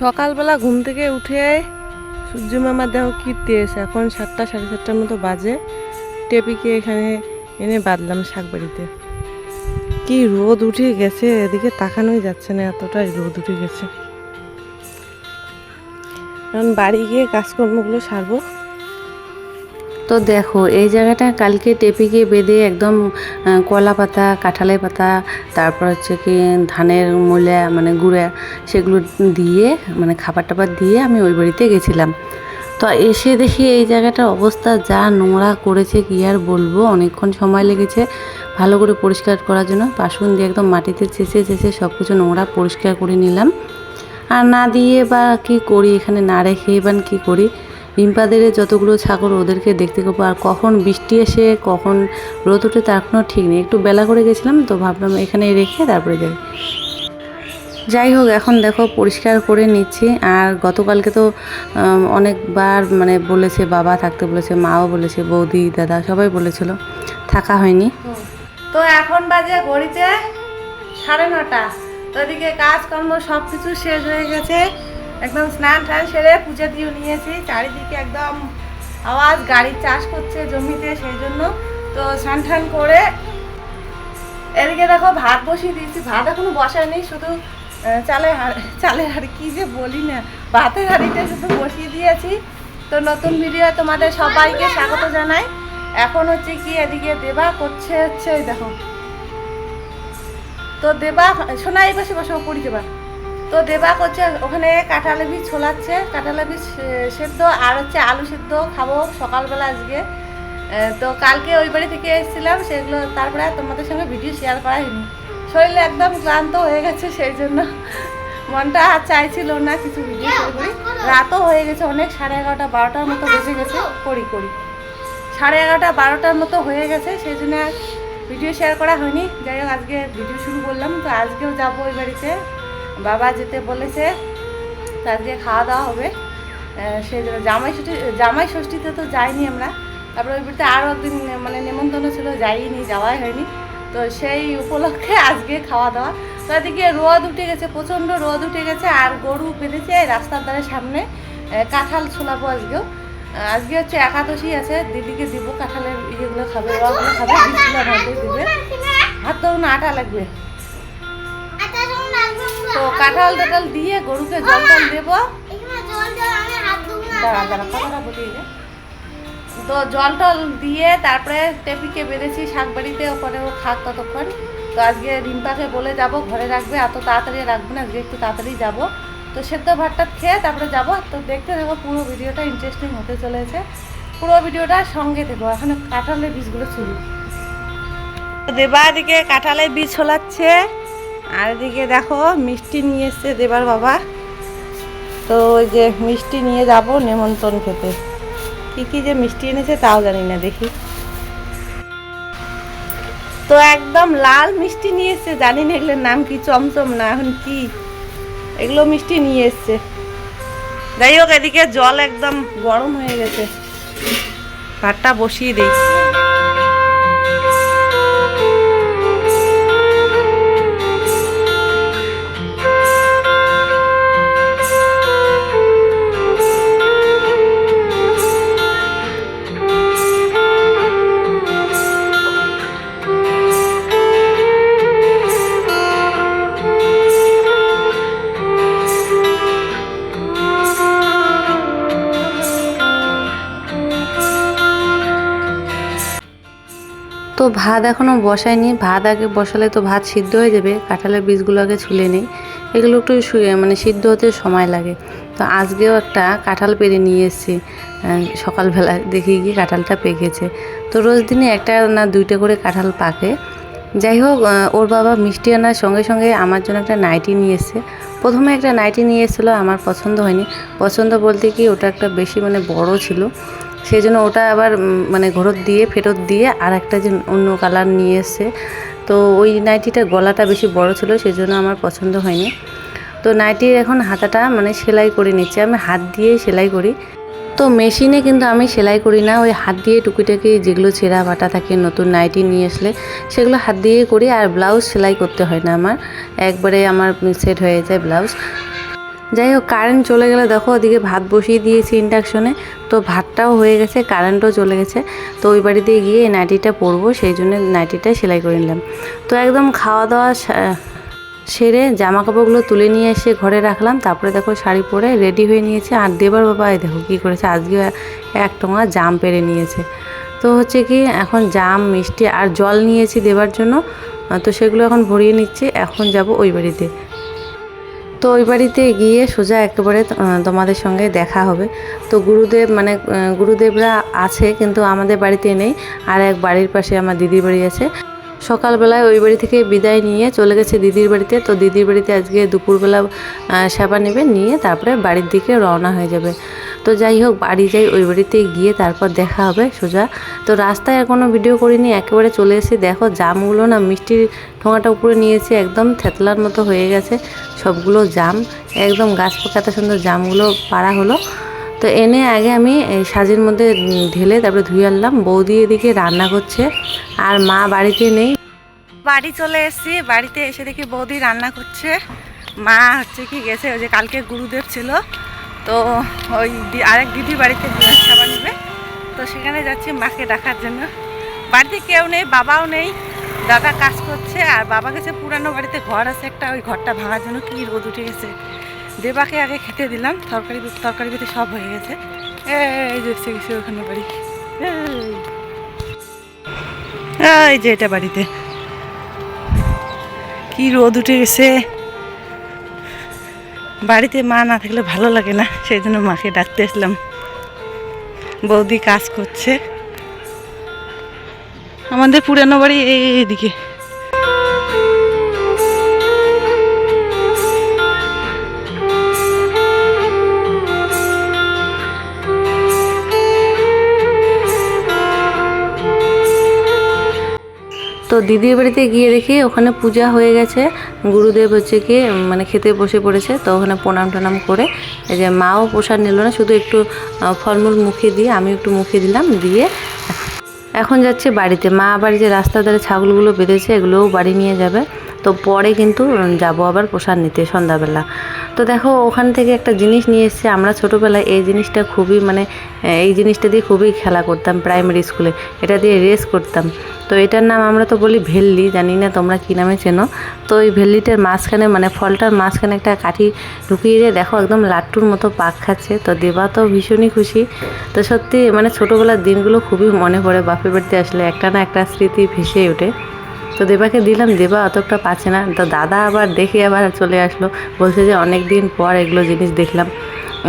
সকালবেলা ঘুম থেকে উঠে সূর্য মামার দেহ কি তেজ? এখন সাতটা, সাড়ে সাতটার মতো বাজে। টেপিকে এখানে এনে বাঁধলাম শাকবাড়িতে। কি রোদ উঠে গেছে, এদিকে তাকানোই যাচ্ছে না, এতটাই রোদ উঠে গেছে। কারণ বাড়ি গিয়ে কাজকর্মগুলো সারবো। তো দেখো, এই জায়গাটা কালকে টেপিকে বেঁধে একদম কলা পাতা, কাঁঠালের পাতা, তারপর হচ্ছে কি ধানের মূলা মানে গুঁড়া, সেগুলো দিয়ে মানে খাবার টাবার দিয়ে আমি ওই বাড়িতে গেছিলাম। তো এসে দেখি এই জায়গাটার অবস্থা, যা নোংরা করেছে, কি আর বলব? অনেকক্ষণ সময় লেগেছে ভালো করে পরিষ্কার করার জন্য। বাসন দিয়ে একদম মাটিতে চেঁচে চেঁচে সব কিছু নোংরা পরিষ্কার করে নিলাম। আর না দিয়ে বা কি করি, এখানে না রেখে বা কি করি? রিম্পাদের যতগুলো ছাগল ওদেরকে দেখতে পাবো আর কখন বৃষ্টি এসে, কখন রোদ ওঠে তার কোনো ঠিক নেই। একটু বেলা করে গেছিলাম তো ভাবলাম এখানে রেখে তারপরে যাই। যাই হোক, এখন দেখো পরিষ্কার করে নিচ্ছি। আর গতকালকে তো অনেকবার মানে বলেছে, বাবা থাকতে বলেছে, মাও বলেছে, বৌদি, দাদা সবাই বলেছিল, থাকা হয়নি। তো এখন বাজে ঘড়িতে সাড়ে নটা। তো এদিকে কাজকর্ম সব কিছু শেষ হয়ে গেছে। একদম স্নান টান সেরে পুজো দিয়ে নিয়েছি। চারিদিকে একদম আওয়াজ গাড়ির চাষ করছে জমিতে সেই জন্য তো স্নান টান করে এদিকে দেখো ভাত বসিয়ে দিয়েছি। ভাত এখনও বসায়নি শুধু চালে চালের হাঁড়ি কী যে বলি না। ভাতের হাঁড়িটা শুধু বসিয়ে দিয়েছি। তো নতুন ভিডিও তোমাদের সবাইকে স্বাগত জানাই। এখন হচ্ছে কি এদিকে দেবা করছে হচ্ছে, দেখো। তো দেবা সোনা এই পাশে বসে পড়ি দেবা। তো দেবা করছে ওখানে কাঁঠালে বীজ ছোলাচ্ছে কাঁঠালে বীজ সেদ্ধ আর হচ্ছে আলু সেদ্ধ খাব সকালবেলা আজকে। তো কালকে ওই বাড়ি থেকে এসেছিলাম, সেগুলো তারপরে তোমাদের সঙ্গে ভিডিও শেয়ার করা হয়নি। শরীরে একদম ক্লান্ত হয়ে গেছে, সেই জন্য মনটা আর চাইছিল না কিছু ভিডিও শেয়ার করি। রাতও হয়ে গেছে অনেক, সাড়ে এগারোটা বারোটার মতো বেজে গেছে, করি করি। সাড়ে এগারোটা বারোটার মতো হয়ে গেছে, সেই জন্য ভিডিও শেয়ার করা হয়নি। যাই হোক, আজকে ভিডিও শুরু করলাম, তো আজকেও যাব ওই বাড়িতে। বাবা যেতে বলেছে তো আজকে খাওয়া দাওয়া হবে। সেই জামাই ষষ্ঠী, জামাই ষষ্ঠীতে তো যাইনি আমরা। তারপরে ওই বাড়িতে আরও একদিন মানে নেমন্তন্ন ছিল, যাইনি, যাওয়াই হয়নি। তো সেই উপলক্ষে আজকে খাওয়া দাওয়া। তো এদিকে রোদ উঠে গেছে, প্রচণ্ড রোদ উঠে গেছে, আর গরু বেঁধেছে রাস্তার ধারে সামনে কাঁঠাল ছোলাবো আজকেও। আজকে হচ্ছে একাদশী আছে, দিদিকে দিব, কাঁঠালের ইয়েগুলো খাবে ওগুলো খাবে, বীজগুলো ভাতে দিবে। হাত ধরুন, আটা লাগবে। তো কাঁঠাল টাঠাল দিয়ে গরুকে জল টল দেবো। দাঁড়া কথাটা বলি তো জল টল দিয়ে তারপরে টেপিকে বেঁধেছি শাক বাড়িতে, ওপরে ও খাক ততক্ষণ তো আজকে রিম্পাকে বলে যাব, ঘরে রাখবে, এত তাড়াতাড়ি রাখবে না, আজকে একটু তাড়াতাড়ি যাব। তো সেদ্ধ ভাতটা খেয়ে তারপরে যাব। তো দেখতে দেখো পুরো ভিডিওটা ইন্টারেস্টিং হতে চলেছে। পুরো ভিডিওটা সঙ্গে দেবো এখন কাঁঠালের বীজগুলো ছুলি দেবা এদিকে কাঁঠালের বীজ ছোলাচ্ছে। আর এদিকে দেখো মিষ্টি নিয়ে এসছে দেবার বাবা। তো ওই যে মিষ্টি নিয়ে যাব নেমন্তন্ন খেতে। কি কি যে মিষ্টি এনেছে তাও জানি না, দেখি। তো একদম লাল মিষ্টি নিয়ে এসছে, জানি না এগুলোর নাম কি, চমচম না, এখন কি? এগুলো মিষ্টি নিয়ে এসছে। যাই হোক, এদিকে জল একদম গরম হয়ে গেছে। ভাতটা বসিয়ে দিই। ভাত এখনও বসায়নি। ভাত আগে বসালে তো ভাত সিদ্ধ হয়ে যাবে। কাঁঠালের বীজগুলো আগে ছুলে নেই। এগুলো একটু শুয়ে মানে সিদ্ধ হতে সময় লাগে। তো আজকেও একটা কাঁঠাল পেরে নিয়ে এসেছি। সকালবেলা দেখি গিয়ে কাঁঠালটা পেকেছে। তো রোজ দিনে একটা না দুইটা করে কাঁঠাল পাকে। যাই হোক ওর বাবা মিষ্টি আনার সঙ্গে সঙ্গে আমার জন্য একটা নাইটি নিয়ে এসছে। প্রথমে একটা নাইটি নিয়ে এসেছিল, আমার পছন্দ হয়নি। পছন্দ বলতে কি, ওটা একটা বেশি মানে বড় ছিল। সেই জন্য ওটা আবার মানে ঘরত দিয়ে, ফেরত দিয়ে আর একটা যে অন্য কালার নিয়ে এসছে। তো ওই নাইটিটার গলাটা বেশি বড় ছিল সেই জন্য আমার পছন্দ হয়নি। তো নাইটির এখন হাতাটা মানে সেলাই করে নিচ্ছে। আমি হাত দিয়ে সেলাই করি। তো মেশিনে কিন্তু আমি সেলাই করি না। ওই হাত দিয়ে টুকিটাকি যেগুলো ছেঁড়া বাটা থাকে, নতুন নাইটি নিয়ে আসলে, সেগুলো হাত দিয়ে করি। আর ব্লাউজ সেলাই করতে হয় না আমার। একবারে আমার সেট হয়ে যায় ব্লাউজ। যাই হোক কারেন্ট চলে গেলে দেখো ওদিকে ভাত বসিয়ে দিয়েছি ইন্ডাকশনে তো ভাতটাও হয়ে গেছে কারেন্টও চলে গেছে। তো ওই বাড়িতে গিয়ে এই নাইটিটা পরবো, সেই জন্য নাইটিটা সেলাই করে নিলাম। তো একদম খাওয়া দাওয়া সেরে জামা কাপড়গুলো তুলে নিয়ে এসে ঘরে রাখলাম, তারপরে দেখো শাড়ি পরে রেডি হয়ে নিয়েছে। আর দেবার বাবা দেখো কী করেছে আজকে এক টঙা জাম পেরে নিয়েছে। তো হচ্ছে কি, এখন জাম, মিষ্টি আর জল নিয়েছি দেবার জন্য, তো সেগুলো এখন ভরিয়ে নিচ্ছি, এখন যাব ওই বাড়িতে। তো ওই বাড়িতে গিয়ে সোজা একেবারে তোমাদের সঙ্গে দেখা হবে। তো গুরুদেব মানে গুরুদেবরা আছে, কিন্তু আমাদের বাড়িতে নেই। আর এক বাড়ির পাশে আমার দিদির বাড়ি আছে। সকালবেলায় ওই বাড়ি থেকে বিদায় নিয়ে চলে গেছে দিদির বাড়িতে। তো দিদির বাড়িতে আজকে দুপুরবেলা সেবা নেবে, নিয়ে তারপরে বাড়ির দিকে রওনা হয়ে যাবে। তো যাই হোক, বাড়ি যাই, ওই বাড়িতে গিয়ে তারপর দেখা হবে, সোজা। তো রাস্তায় আর কোনো ভিডিও করিনি, একেবারে চলে এসে দেখো, জামগুলো না মিষ্টির ঠোঙাটা উপরে নিয়েছে, একদম থেতলার মতো হয়ে গেছে, সবগুলো জাম। একদম গাছ এত সুন্দর জামগুলো পাড়া হলো। তো এনে আগে আমি সাজের মধ্যে ঢেলে তারপরে ধুয়ে আনলাম। বৌদি এদিকে রান্না করছে, আর মা বাড়িতে নেই। বাড়ি চলে এসেছি, বাড়িতে এসে দেখি বৌদি রান্না করছে। মা হচ্ছে কি গেছে, ওই যে কালকে গুরুদেব ছিল তো ওই আরেক দিদি বাড়িতে বিরাট সেবা নেবে। তো সেখানে যাচ্ছি মাকে ডাকার জন্য। বাড়িতে কেউ নেই, বাবাও নেই। দাদা কাজ করছে, আর বাবা গেছে পুরানো বাড়িতে ঘর আছে একটা, ওই ঘরটা ভাঙার জন্য কী রোদ উঠে গেছে। দেবাকে আগে খেতে দিলাম, তরকারি তরকারি পেতে সব হয়ে গেছে। এই এসে গেছে ওখানে বাড়ি। এই যে এটা বাড়িতে। কি রোদ উঠে গেছে। বাড়িতে মা না থাকলে ভালো লাগে না, সেই জন্য মাকে ডাকতে আসলাম। বৌদি কাজ করছে। আমাদের পুরানো বাড়ি এই এদিকে দিদির বাড়িতে গিয়ে দেখি ওখানে পূজা হয়ে গেছে। গুরুদেব হচ্ছে কি মানে খেতে বসে পড়েছে, তো ওখানে প্রণাম টনাম করে এই যে মাও প্রসাদ নিল না, শুধু একটু ফলমূল মুখে দিয়ে আমি একটু মুখে দিলাম, দিয়ে এখন যাচ্ছে বাড়িতে। মা আবার যে রাস্তার ধারে ছাগলগুলো বেঁধেছে, এগুলোও বাড়ি নিয়ে যাবে। তো পরে কিন্তু যাব আবার প্রসাদ নিতে সন্ধ্যাবেলা। তো দেখো, ওখান থেকে একটা জিনিস নিয়ে এসেছে। আমরা ছোটোবেলায় এই জিনিসটা খুবই মানে এই জিনিসটা দিয়ে খুবই খেলা করতাম প্রাইমারি স্কুলে এটা দিয়ে রেস করতাম। তো এটার নাম আমরা তো বলি ভেল্লি, জানি না তোমরা কী নামে চেনো। তো ওই ভেল্লিটার মাঝখানে মানে ফলটার মাঝখানে একটা কাঠি ঢুকিয়ে দিয়ে দেখো একদম লাট্টুর মতো পাক খাচ্ছে। তো দেবা তো ভীষণই খুশি। তো সত্যি মানে ছোটোবেলার দিনগুলো খুবই মনে পড়ে, বাপের বাড়িতে আসলে একটা না একটা স্মৃতি ভেসে ওঠে। তো দেবাকে দিলাম, দেবা অতটা পাচ্ছে না। তো দাদা আবার দেখে আবার চলে আসলো। বলছে যে অনেক দিন পর এগুলো জিনিস দেখলাম।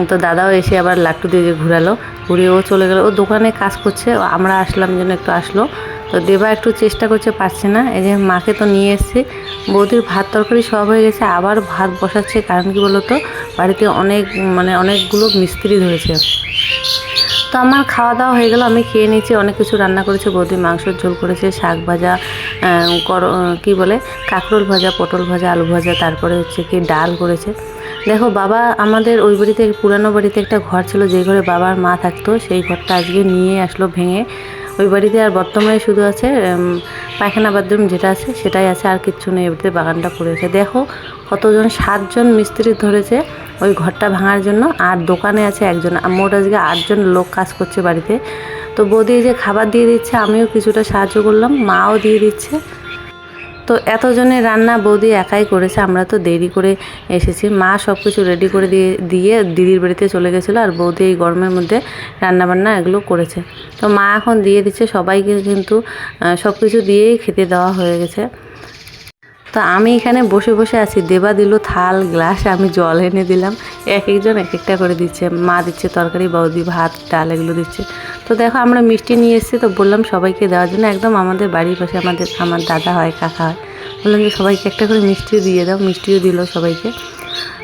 তো দাদাও এসে আবার লাট্টু দিয়ে ঘুরালো। ঘুরিয়ে ও চলে গেলো। ও দোকানে কাজ করছে। আমরা আসলাম জন্য একটু আসলো। তো দেবা একটু চেষ্টা করছে, পারছে না। এই যে মাকে তো নিয়ে এসেছি। বৌদির ভাত তরকারি সব হয়ে গেছে। আবার ভাত বসাচ্ছে। কারণ কি বলতো? বাড়িতে অনেক মানে অনেকগুলো মিস্ত্রি ধরেছে। তো আমার খাওয়া দাওয়া হয়ে গেল। আমি খেয়ে নিয়েছি। অনেক কিছু রান্না করেছে। বৌদি মাংসের ঝোল করেছে। শাক ভাজা কর- কি বলে, কাঁকরোল ভাজা, পটল ভাজা, আলু ভাজা, তারপরে হচ্ছে কি ডাল করেছে। দেখো, বাবা আমাদের ওই বাড়িতে, পুরানো বাড়িতে একটা ঘর ছিল যে ঘরে বাবার মা থাকতো, সেই ঘরটা আজকে নিয়ে আসলো ভেঙে। ওই বাড়িতে আর বর্তমানে শুধু আছে পায়খানা বাথরুম যেটা আছে, সেটাই আছে, আর কিচ্ছু নেই এ বাড়িতে বাগানটা পড়েছে দেখো, কতজন, সাতজন মিস্ত্রি ধরেছে ওই ঘরটা ভাঙার জন্য, আর দোকানে আছে একজন মোট আজকে আটজন লোক কাজ করছে বাড়িতে। তো বৌদি যে খাবার দিয়ে দিচ্ছে, আমিও কিছুটা সাহায্য করলাম, মাও দিয়ে দিচ্ছে। তো এতজনের রান্না বৌদি একাই করেছে, আমরা তো দেরি করে এসেছি। মা সব কিছু রেডি করে দিয়ে দিয়ে দিদির বাড়িতে চলে গেছিল আর বৌদি এই গরমের মধ্যে রান্না বান্না এগুলো করেছে। তো মা এখন দিয়ে দিচ্ছে, সবাইকে কিন্তু সব কিছু দিয়েই খেতে দেওয়া হয়ে গেছে। তো আমি এখানে বসে বসে আছি। দেবা দিল থাল, গ্লাস, আমি জল এনে দিলাম। এক একজন এক একটা করে দিচ্ছে। মা দিচ্ছে তরকারি, বৌদি ভাত, ডাল এগুলো দিচ্ছে। তো দেখো আমরা মিষ্টি নিয়ে এসেছি, তো বললাম সবাইকে দেওয়ার জন্য। একদম আমাদের বাড়ির পাশে আমাদের, আমার দাদা হয়, কাকা হয়। বললাম যে সবাইকে একটা করে মিষ্টি দিয়ে দাও, মিষ্টিও দিল সবাইকে।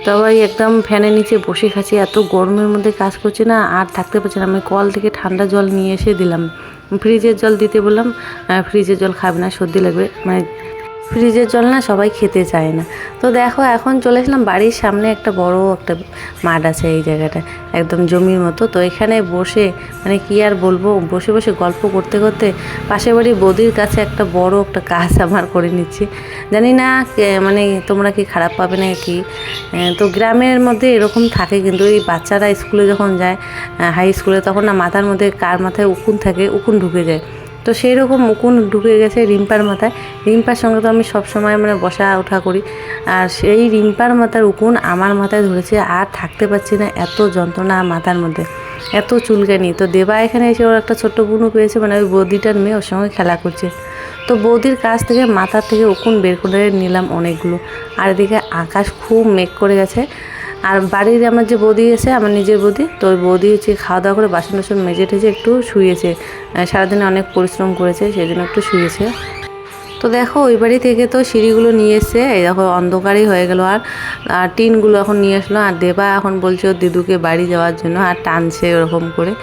সবাই একদম ফ্যানের নিচে বসে খাচ্ছি। এত গরমের মধ্যে কাজ করছে না, আর থাকতে পারছে না। আমি কল থেকে ঠান্ডা জল নিয়ে এসে দিলাম। ফ্রিজের জল দিতে বললাম ফ্রিজের জল খাবে না, সর্দি লাগবে। মানে ফ্রিজের জল না সবাই খেতে চায় না। তো দেখো, এখন চলে আসলাম বাড়ির সামনে একটা বড় একটা মাঠ আছে এই জায়গাটা একদম জমির মতো। তো এখানে বসে মানে কি আর বলব, বসে বসে গল্প করতে করতে পাশের বাড়ি বৌদির কাছে একটা বড় একটা কাজ আমার করে নিচ্ছি। জানি না মানে তোমরা কি খারাপ পাবে না কি? তো গ্রামের মধ্যে এরকম থাকে কিন্তু এই বাচ্চারা স্কুলে যখন যায় হাই স্কুলে তখন না মাথার মধ্যে কার মাথায় উকুন থাকে, উকুন ঢুকে যায়। তো সেই রকম উকুন ঢুকে গেছে রিম্পার মাথায়। রিম্পার সঙ্গে তো আমি সবসময় মানে বসা ওঠা করি। আর সেই রিম্পার মাথার উকুন আমার মাথায় ধরেছে, আর থাকতে পারছি না এত যন্ত্রণা মাথার মধ্যে, এত চুলকানি। তো দেবা এখানে এসে ওর একটা ছোট্ট বুনু পেয়েছে মানে ওই বৌদিটার মেয়ে, ওর সঙ্গে খেলা করছে। তো বৌদির কাছ থেকে মাথার থেকে উকুন বের করে নিলাম অনেকগুলো। আর এদিকে আকাশ খুব মেঘ করে গেছে। আর বাড়ির আমার যে বৌদি আছে, আমার নিজের বৌদি, তো ওই বৌদি হচ্ছে খাওয়া দাওয়া করে বাসন টাসন মেজে টেজে একটু শুয়েছে। সারাদিনে অনেক পরিশ্রম করেছে, সেই জন্য একটু শুয়েছে। তো দেখো, ওই বাড়ি থেকে তো সিঁড়িগুলো নিয়ে এসছে। এই দেখো, অন্ধকারই হয়ে গেল। আর আর টিনগুলো এখন নিয়ে আসলো। আর দেবা এখন বলছে ওর দিদুকে বাড়ি যাওয়ার জন্য, আর টানছে ওরকম করে।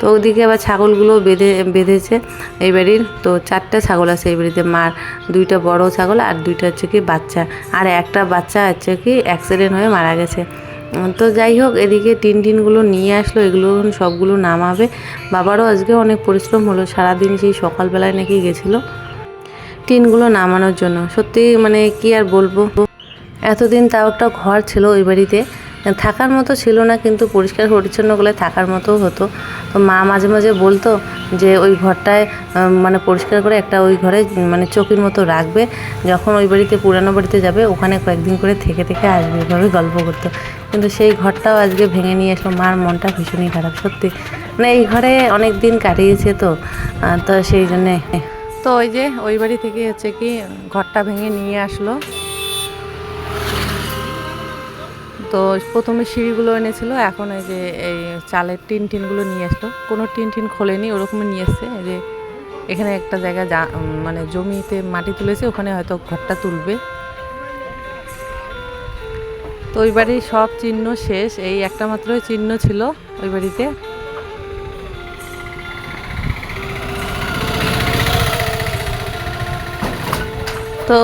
তো ওদিকে আবার ছাগলগুলো বেঁধে, বেঁধেছে এই বাড়ির। তো চারটা ছাগল আছে এই বাড়িতে, মার। দুইটা বড় ছাগল আর দুইটা হচ্ছে কি বাচ্চা। আর একটা বাচ্চা হচ্ছে কি অ্যাক্সিডেন্ট হয়ে মারা গেছে। তো যাই হোক, এদিকে টিন টিনগুলো নিয়ে আসলো। এগুলো সবগুলো নামাবে। বাবারও আজকে অনেক পরিশ্রম হলো। সারাদিন সেই সকালবেলায় নাকি গেছিল। টিনগুলো নামানোর জন্য। সত্যি মানে কি আর বলব? এতদিন তাও একটা ঘর ছিল ওই বাড়িতে। থাকার মতো ছিল না, কিন্তু পরিষ্কার পরিচ্ছন্ন করলে থাকার মতো হতো। তো মা মাঝে মাঝে বলতো যে ওই ঘরটায় মানে পরিষ্কার করে একটা ওই ঘরে মানে চকির মতো রাখবে। যখন ওই বাড়িতে, পুরানো বাড়িতে যাবে, ওখানে কয়েকদিন করে থেকে থেকে আসবে এভাবে গল্প করতো। কিন্তু সেই ঘরটাও আজকে ভেঙে নিয়ে আসলো মার মনটা ভীষণই খারাপ, সত্যি। মানে এই ঘরে অনেক দিন কাটিয়েছে তো তো সেই জন্যে তো ওই যে ওই বাড়ি থেকে হচ্ছে কি ঘরটা ভেঙে নিয়ে আসলো। তো প্রথমে সিঁড়িগুলো এনেছিল, এখন এই যে এই চালের টিন টিনগুলো নিয়ে আসলো। কোনো টিন টিন খোলেনি, ওরকমই নিয়ে এসছে। যে এখানে একটা জায়গা যা মানে জমিতে মাটি তুলেছে, ওখানে হয়তো ঘরটা তুলবে। তো ওই বাড়ির সব চিহ্ন শেষ, এই একটা মাত্রই চিহ্ন ছিল ওই বাড়িতে। তো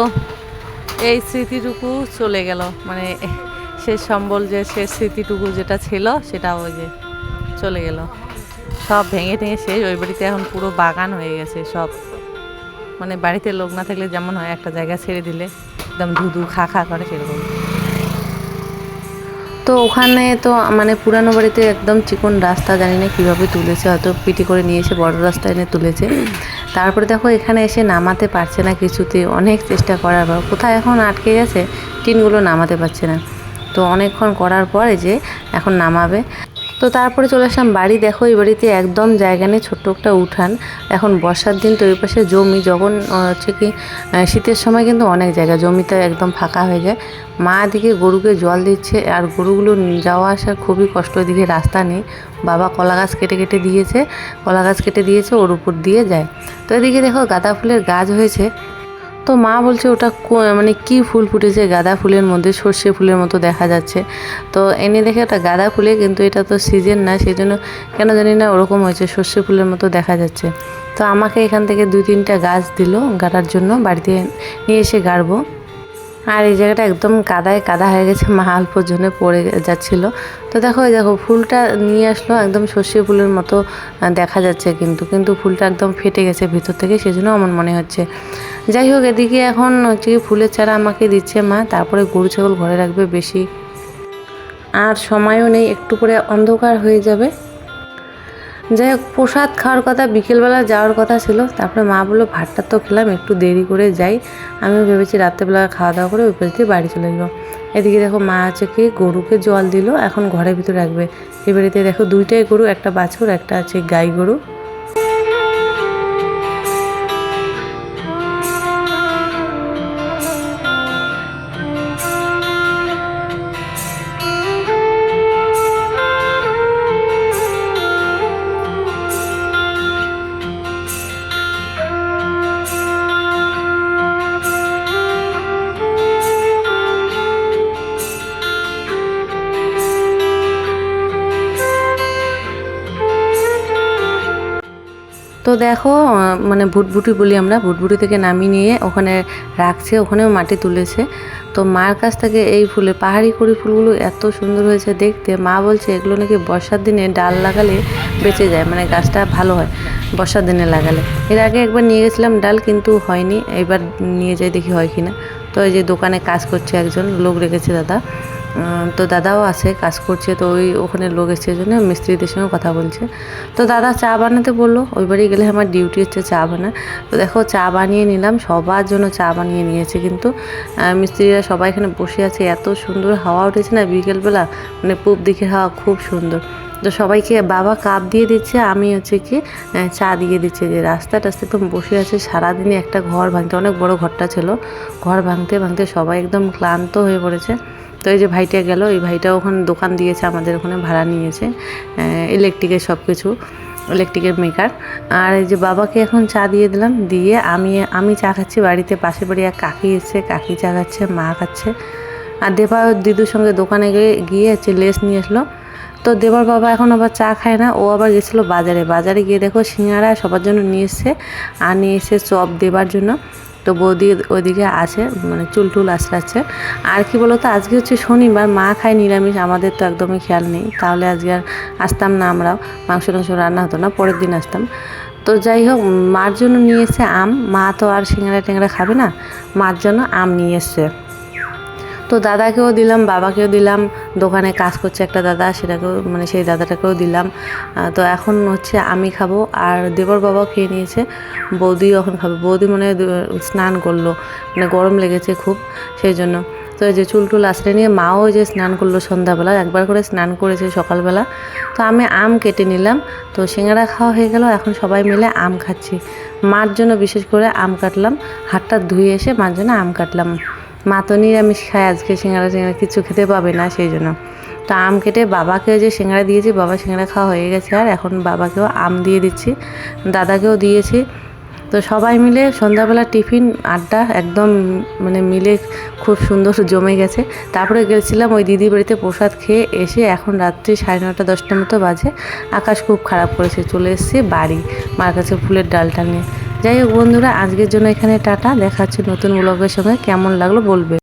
এই স্মৃতিটুকু চলে গেল। মানে সে সম্বল যে সে স্মৃতিটুকু যেটা ছিল, সেটা ওই যে চলে গেল। সব ভেঙে টেঙে শেষ। ওই বাড়িতে এখন পুরো বাগান হয়ে গেছে সব। মানে বাড়িতে লোক না থাকলে যেমন হয়, একটা জায়গা ছেড়ে দিলে। একদম ধুধু, খা খা করে সেরকম। তো ওখানে তো মানে পুরানো বাড়িতে একদম চিকন রাস্তা, জানি না কীভাবে তুলেছে, হয়তো পিটি করে নিয়েছে, বড় রাস্তা এনে তুলেছে। তারপরে দেখো এখানে এসে নামাতে পারছে না কিছুতে, অনেক চেষ্টা করার পর। কোথায় এখন আটকে গেছে? টিনগুলো নামাতে পারছে না। তো অনেকক্ষণ করার পরে যে এখন নামাবে। তো তারপরে চলে আসলাম বাড়ি। দেখো, এই বাড়িতে একদম জায়গা নেই, ছোট্ট একটা উঠান। এখন বর্ষার দিন, তো ওই পাশে জমি, যখন হচ্ছে কি শীতের সময় কিন্তু অনেক জায়গা জমিতে একদম ফাঁকা হয়ে যায়। মা দিকে গরুকে জল দিচ্ছে, আর গরুগুলো যাওয়া আসার খুবই কষ্ট ওইদিকে রাস্তা নেই। বাবা কলা গাছ কেটে কেটে দিয়েছে, কলা গাছ কেটে দিয়েছে, ওর উপর দিয়ে যায়। তো এদিকে দেখো গাঁদা ফুলের গাছ হয়েছে। তো মা বলছে ওটা মানে কি ফুল ফুটেছে? গাঁদা ফুলের মধ্যে, সর্ষে ফুলের মতো দেখা যাচ্ছে। তো এনে দেখে ওটা গাঁদা ফুলে, কিন্তু এটা তো সিজন না সেই জন্য কেন জানি না ওরকম হয়েছে, সর্ষে ফুলের মতো দেখা যাচ্ছে। তো আমাকে এখান থেকে দুই তিনটা গাছ দিল গাড়ার জন্য, বাড়িতে নিয়ে এসে গাড়বো। আর এই জায়গাটা একদম কাদায় কাদা হয়ে গেছে মা অল্প জন্য পড়ে যাচ্ছিল। তো দেখো, এই দেখো, ফুলটা নিয়ে আসলো, একদম সর্ষে ফুলের মতো দেখা যাচ্ছে কিন্তু কিন্তু ফুলটা একদম ফেটে গেছে ভিতর থেকে, সেজন্য আমার মনে হচ্ছে। যাই হোক, এদিকে এখন হচ্ছে কি ফুলের চারা আমাকে দিচ্ছে মা, তারপরে গরু, ছাগল ঘরে রাখবে বেশি। আর সময়ও নেই, একটু করে অন্ধকার হয়ে যাবে। যাই হোক, প্রসাদ খাওয়ার কথা, বিকেলবেলা যাওয়ার কথা ছিল। তারপরে মা বলল, ভাতটা তো খেলাম, একটু দেরি করে যাই। আমি ভেবেছি রাত্রেবেলা খাওয়া দাওয়া করে ওই পাশ দিয়ে বাড়ি চলে যাব। এদিকে দেখো মা আছে কি, গরুকে জল দিল, এখন ঘরের ভিতরে রাখবে। এবারেতে দেখো দুইটাই গরু, একটা বাছুর, একটা আছে গাই গরু। তো দেখো মানে ভুটভুটি বলি আমরা, ভুটভুটি থেকে নামিয়ে নিয়ে ওখানে রাখছে, ওখানেও মাটি তুলেছে। তো মার কাছ থেকে এই ফুলে, পাহাড়ি কড়ি ফুলগুলো এত সুন্দর হয়েছে দেখতে। মা বলছে, এগুলো নাকি বর্ষার দিনে ডাল লাগালে বেঁচে যায় মানে গাছটা ভালো হয়, বর্ষার দিনে লাগালে। এর আগে একবার নিয়ে গেছিলাম ডাল, কিন্তু হয়নি। এবার নিয়ে যাই দেখি হয় কি না তো এই যে দোকানে কাজ করছে একজন, লোক রেখেছে দাদা। তো দাদাও আছে, কাজ করছে, তো ওই ওখানে লোক এসছে জন্য মিস্ত্রিদের সঙ্গে কথা বলছে। তো দাদা চা বানাতে বলল, ওই বাড়ি গেলে আমার ডিউটি হচ্ছে চা বানা তো দেখো, চা বানিয়ে নিলাম, সবার জন্য চা বানিয়ে নিয়েছে কিন্তু মিস্ত্রিরা সবাই এখানে বসে আছে, এত সুন্দর হাওয়া উঠেছে না বিকেলবেলা মানে পূব দিকের হাওয়া খুব সুন্দর। তো সবাইকে বাবা কাপ দিয়ে দিচ্ছে, আমি হচ্ছে কি চা দিয়ে দিচ্ছে, যে রাস্তা টাস্তা একদম বসে আছে, সারাদিনে একটা ঘর ভাঙতে, অনেক বড় ঘরটা ছিল, ঘর ভাঙতে ভাঙতে সবাই একদম ক্লান্ত হয়ে পড়েছে। তো এই যে ভাইটা গেল, এই ভাইটা ওখানে দোকান দিয়েছে, আমাদের ওখানে ভাড়া নিয়েছে ইলেকট্রিকের সব কিছু ইলেকট্রিকের মেকার আর এই যে বাবাকে এখন চা দিয়ে দিলাম, দিয়ে আমি আমি চা খাচ্ছি বাড়িতে, পাশে বাড়ি এক কাকি এসছে, কাকি চা খাচ্ছে, মা খাচ্ছে। আর দেবা দিদুর সঙ্গে দোকানে গিয়ে গিয়ে হচ্ছে লেস নিয়ে আসলো। তো দেবার বাবা এখন আবার চা খায় না, ও আবার গেছিল বাজারে। বাজারে গিয়ে দেখো সিঙ্গারা সবার জন্য নিয়ে এসছে, আর নিয়ে এসে চপ দেবার জন্য। তো বৌদি ওইদিকে আছে মানে চুল টুল আশ্রাচ্ছে আর কি বলতো, আজকে হচ্ছে শনিবার, মা খায় নিরামিষ, আমাদের তো একদমই খেয়াল নেই। তাহলে আজকে আর আসতাম না আমরাও, মাংস টাংস রান্না হতো না, পরের দিন আসতাম। তো যাই হোক, মার জন্য নিয়ে এসে আম, মা তো আর সিঙ্গারা টিঙ্গারা খাবে না, মার জন্য আম নিয়ে এসছে। তো দাদাকেও দিলাম, বাবাকেও দিলাম, দোকানে কাজ করছে একটা দাদা, সেটাকেও মানে সেই দাদাটাকেও দিলাম। তো এখন হচ্ছে আমি খাব আর দেবর বাবাও খেয়ে নিয়েছে, বৌদিও এখন খাবে। বৌদি মনে স্নান করল মানে গরম লেগেছে খুব, সেই জন্য। তো যে চুল টুল আশ্রয় নিয়ে মাও যে স্নান করল সন্ধ্যাবেলা, একবার করে স্নান করেছে সকালবেলা। তো আমি আম কেটে নিলাম, তো সিঙ্গারা খাওয়া হয়ে গেল, এখন সবাই মিলে আম খাচ্ছি। মার জন্য বিশেষ করে আম কাটলাম, হাতটা ধুয়ে এসে মার জন্য আম কাটলাম। মা তো নিরামিষ খায় আজকে সিঙ্গারা টিঙ্গারা কিছু খেতে পাবে না, সেই জন্য। তো আম কেটে বাবাকে যে সিঙ্গারা দিয়েছি, বাবা সিঙ্গারা খাওয়া হয়ে গেছে, আর এখন বাবাকেও আম দিয়ে দিচ্ছি, দাদাকেও দিয়েছি। তো সবাই মিলে সন্ধ্যাবেলা টিফিন, আড্ডা একদম মানে মিলে খুব সুন্দর জমে গেছে। তারপরে গেছিলাম ওই দিদি বাড়িতে প্রসাদ খেয়ে এসে এখন রাত্রি সাড়ে নটা দশটার মতো বাজে। আকাশ খুব খারাপ করেছে, চলে এসেছি বাড়ি, মার কাছে ফুলের ডালটা নিয়ে। যাই হোক বন্ধুরা, আজকের জন্য এখানে টাটা। দেখা হচ্ছে নতুন ব্লগের সঙ্গে কেমন লাগল বলবে?